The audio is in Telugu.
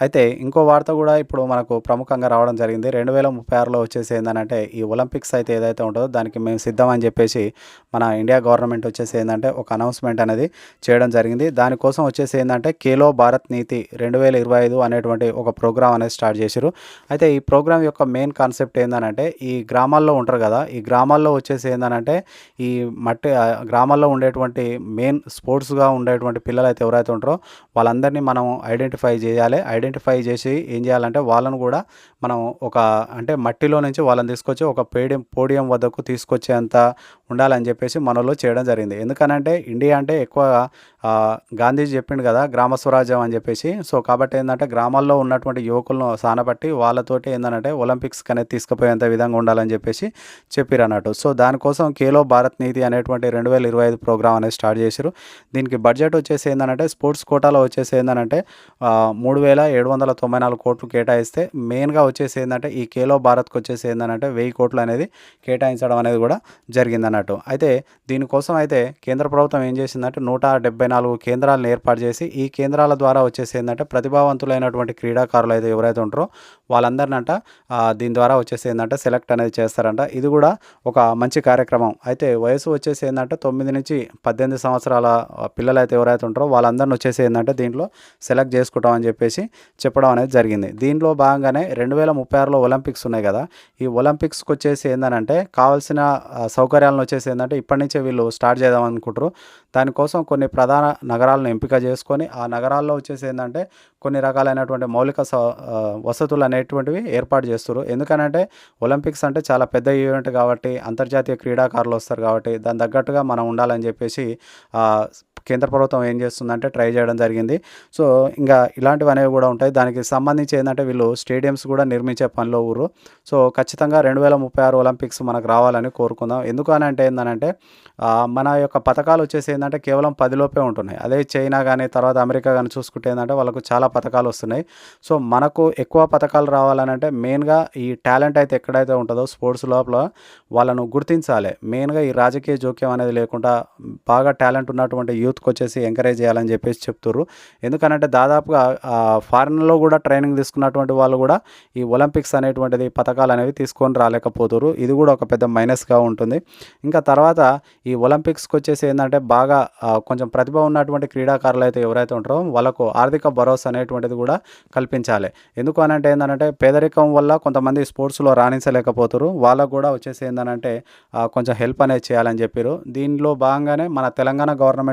అయితే ఇంకో వార్త కూడా ఇప్పుడు మనకు ప్రముఖంగా రావడం జరిగింది. రెండు వేల ముప్పై ఆరులో వచ్చేసి ఏంటంటే ఈ ఒలింపిక్స్ అయితే ఏదైతే ఉంటుందో దానికి మేము సిద్ధం అని చెప్పేసి మన ఇండియా గవర్నమెంట్ వచ్చేసి ఏంటంటే ఒక అనౌన్స్మెంట్ అనేది చేయడం జరిగింది. దానికోసం వచ్చేసి ఏంటంటే ఖేలో భారత్ నీతి రెండు వేల ఇరవై ఐదు అనేటువంటి ఒక ప్రోగ్రామ్ అనేది స్టార్ట్ చేశారు. అయితే ఈ ప్రోగ్రామ్ యొక్క మెయిన్ కాన్సెప్ట్ ఏంటంటే ఈ గ్రామాల్లో ఉంటారు కదా ఈ గ్రామాల్లో వచ్చేసి ఏంటంటే ఈ మట్టి గ్రామాల్లో ఉండేటువంటి మెయిన్ స్పోర్ట్స్గా ఉండేటువంటి పిల్లలు అయితే ఎవరైతే ఉంటారో వాళ్ళందరినీ మనం ఐడెంటిఫై చేయాలి. ఐడెంటిఫై చేసి ఏం చేయాలంటే వాళ్ళను కూడా మనం ఒక అంటే మట్టిలో నుంచి వాళ్ళని తీసుకొచ్చి ఒక పేడియం పోడియం వద్దకు తీసుకొచ్చేంత ఉండాలని చెప్పేసి మనలో చేయడం జరిగింది. ఎందుకనంటే ఇండియా అంటే ఎక్కువ గాంధీజీ చెప్పిండు కదా గ్రామ స్వరాజ్యం అని చెప్పేసి. సో కాబట్టి ఏంటంటే గ్రామాల్లో ఉన్నటువంటి యువకులను సానబట్టి వాళ్ళతోటి ఏంటంటే ఒలింపిక్స్ అనేది తీసుకుపోయేంత విధంగా ఉండాలని చెప్పేసి చెప్పారు అన్నట్టు సో దానికోసం కేలో భారత్ నీతి అనేటువంటి రెండు వేల ఇరవై ఐదు ప్రోగ్రామ్ అనేది స్టార్ట్ చేశారు దీనికి బడ్జెట్ వచ్చేసి ఏంటంటే స్పోర్ట్స్ కోటాలో వచ్చేసి ఏంటంటే మూడు వేల ఏడు వందల తొంభై నాలుగు కోట్లు కేటాయిస్తే మెయిన్గా వచ్చేసి ఏంటంటే ఈ కేలో భారత్కి వచ్చేసి ఏంటంటే వెయ్యి కోట్లు అనేది కేటాయించడం అనేది కూడా జరిగిందన్నట్టు. అయితే దీనికోసం అయితే కేంద్ర ప్రభుత్వం ఏం చేసిందంటే నూట డెబ్బై నాలుగు కేంద్రాలను ఏర్పాటు చేసి ఈ కేంద్రాల ద్వారా వచ్చేసి ఏంటంటే ప్రతిభావంతులైనటువంటి క్రీడాకారులు అయితే ఎవరైతే ఉంటారో వాళ్ళందరినంట దీని ద్వారా వచ్చేసి ఏంటంటే సెలెక్ట్ అనేది చేస్తారంట. ఇది కూడా ఒక మంచి కార్యక్రమం. అయితే వయసు వచ్చేసి ఏంటంటే తొమ్మిది నుంచి పద్దెనిమిది సంవత్సరాల పిల్లలు అయితే ఎవరైతే ఉంటారో వాళ్ళందరిని వచ్చేసి ఏంటంటే దీంట్లో సెలెక్ట్ చేసుకుంటాం అని చెప్పేసి చెప్పడం అనేది జరిగింది. దీనిలో భాగంగానే రెండు వేల ముప్పై ఆరులో ఒలింపిక్స్ ఉన్నాయి కదా. ఈ ఒలింపిక్స్కి వచ్చేసి ఏంటంటే కావాల్సిన సౌకర్యాలను వచ్చేసి ఏంటంటే ఇప్పటి నుంచే వీళ్ళు స్టార్ట్ చేద్దాం అనుకుంటారు దానికోసం కొన్ని ప్రధాన నగరాలను ఎంపిక చేసుకొని ఆ నగరాల్లో వచ్చేసి ఏంటంటే కొన్ని రకాలైనటువంటి మౌలిక స వసతులు అనేటువంటివి ఏర్పాటు చేస్తారు ఎందుకనంటే ఒలింపిక్స్ అంటే చాలా పెద్ద ఈవెంట్ కాబట్టి అంతర్జాతీయ క్రీడాకారులు వస్తారు కాబట్టి దాని తగ్గట్టుగా మనం ఉండాలని చెప్పేసి కేంద్ర ప్రభుత్వం ఏం చేస్తుందంటే ట్రై చేయడం జరిగింది. సో ఇంకా ఇలాంటివి అనేవి కూడా ఉంటాయి. దానికి సంబంధించి ఏంటంటే వీళ్ళు స్టేడియంస్ కూడా నిర్మించే పనిలో ఊరు సో ఖచ్చితంగా రెండు వేల ముప్పై ఆరు ఒలింపిక్స్ మనకు రావాలని కోరుకుందాం. ఎందుకు అని అంటే ఏంటంటే మన యొక్క పథకాలు వచ్చేసి ఏంటంటే కేవలం పదిలోపే ఉంటున్నాయి. అదే చైనా కానీ తర్వాత అమెరికా కానీ చూసుకుంటే ఏంటంటే వాళ్ళకు చాలా పథకాలు వస్తున్నాయి. సో మనకు ఎక్కువ పథకాలు రావాలని అంటే మెయిన్గా ఈ టాలెంట్ అయితే ఎక్కడైతే ఉంటుందో స్పోర్ట్స్ లోపల వాళ్ళను గుర్తించాలి. మెయిన్గా ఈ రాజకీయ జోక్యం అనేది లేకుండా బాగా టాలెంట్ ఉన్నటువంటి యూత్కి వచ్చేసి ఎంకరేజ్ చేయాలని చెప్పేసి చెప్తుర్రు. ఎందుకనంటే దాదాపుగా ఫారిన్లో కూడా ట్రైనింగ్ తీసుకున్నటువంటి వాళ్ళు కూడా ఈ ఒలింపిక్స్ అనేటువంటిది పథకాలు అనేవి తీసుకొని రాలేకపోతున్నారు ఇది కూడా ఒక పెద్ద మైనస్గా ఉంటుంది. ఇంకా తర్వాత ఈ ఒలింపిక్స్కి వచ్చేసి ఏంటంటే బాగా కొంచెం ప్రతిభ ఉన్నటువంటి క్రీడాకారులు అయితే ఎవరైతే ఉంటారో వాళ్ళకు ఆర్థిక భరోసా అనేటువంటిది కూడా కల్పించాలి. ఎందుకు అనంటే ఏంటంటే పేదరికం వల్ల కొంతమంది స్పోర్ట్స్లో రాణించలేకపోతారు వాళ్ళకు కూడా వచ్చేసి ఏంటంటే కొంచెం హెల్ప్ అనేది చేయాలని చెప్పారు దీనిలో భాగంగానే మన తెలంగాణ గవర్నమెంట్